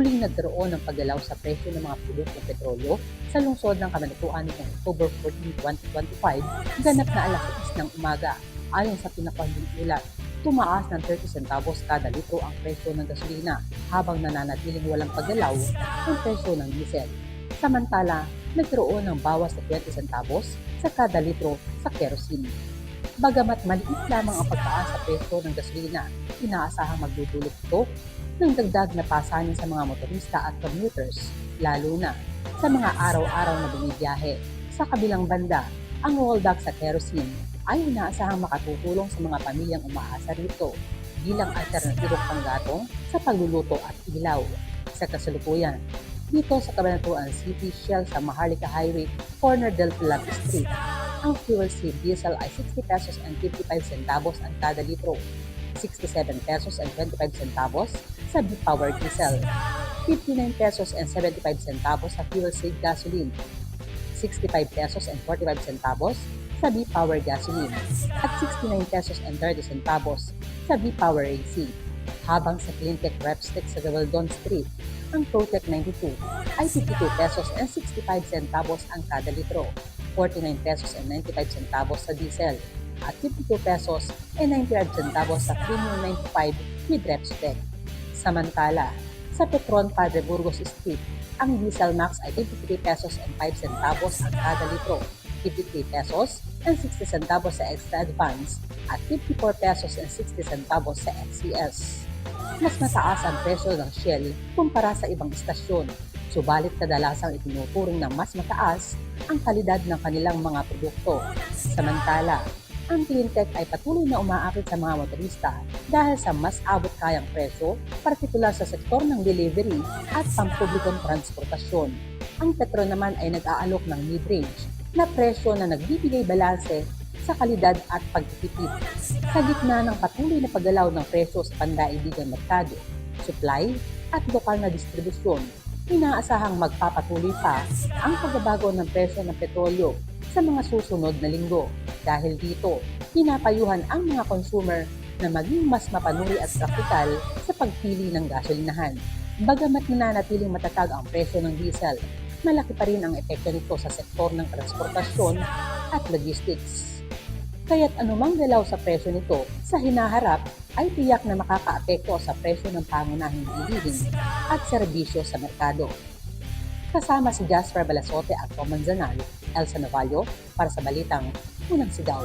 nagkaroon ng paggalaw sa presyo ng mga produktong petrolyo sa lungsod ng Kamanatuan noong October 14, 2025, ganap na alas 6 ng umaga. Ayon sa pinakahuling ulat, tumaas ng 30 centavos kada litro ang presyo ng gasolina habang nananatiling walang paggalaw ang presyo ng diesel. Samantala, nagkaroon ng bawas na 20 centavos sa kada litro sa kerosene. Bagamat maliit lamang ang pagtaas sa presyo ng gasolina, inaasahang magdudulot ito ng dagdag na pasanin sa mga motorista at commuters, lalo na sa mga araw-araw na bumibiyahe. Sa kabilang banda, ang rollback sa kerosene ay inaasahang makatutulong sa mga pamilyang umaasa rito bilang alternatibong panggatong sa pagluluto at ilaw. Sa kasalukuyan, dito sa Cabanatuan City Shell sa Maharlika Highway, corner del Pilar Street, ang fuel C diesel ay 60 pesos and 55 centavos ang kada litro, 67 pesos and 25 centavos sa B-Power diesel, 59 pesos and 75 centavos sa fuel C gasoline, 65 pesos and 45 centavos sa B-Power gasoline at 69 pesos and 30 centavos sa B-Power AC. Habang sa Cleantech Rep Stick sa Gabaldon Street, ang Protec 92 ay 52 pesos and 65 centavos ang kada litro, 49 pesos and 95 centavos sa diesel, at 52 pesos and 95 centavos sa Premium 95 with Repstec. Samantala, sa Petron Padre Burgos Street, ang diesel max ay 53 pesos and 5 centavos ang kada litro, 53 pesos and 60 centavos sa extra advance at 54 pesos and 60 centavos sa XCS. Mas mataas ang presyo ng Shell kumpara sa ibang istasyon, subalit kadalasang itinuturing na mas mataas ang kalidad ng kanilang mga produkto. Samantala, ang Cleantech ay patuloy na umaakit sa mga motorista dahil sa mas abot kayang presyo, partikular sa sektor ng delivery at pampublikong transportasyon. Ang Petro naman ay nag-aalok ng mid-range na presyo na nagbibigay balanse sa kalidad at pagtitipid. Sa gitna ng patuloy na paggalaw ng presyo sa pandaibigang merkado, supply at lokal na distribusyon, inaasahang magpapatuloy pa ang pagbabago ng presyo ng petrolyo sa mga susunod na linggo. Dahil dito, pinapayuhan ang mga consumer na maging mas mapanuri at praktikal sa pagpili ng gasolinahan. Bagamat nananatiling matatag ang presyo ng diesel, malaki pa rin ang epekto nito sa sektor ng transportasyon at logistics. Kaya't anumang galaw sa presyo nito sa hinaharap ay tiyak na makakaapekto sa presyo ng pangunahing bilihin at serbisyo sa merkado. Kasama si Jasper Balasote at Tom Manzanal, Elsa Navallo para sa Balitang Unang Sigaw.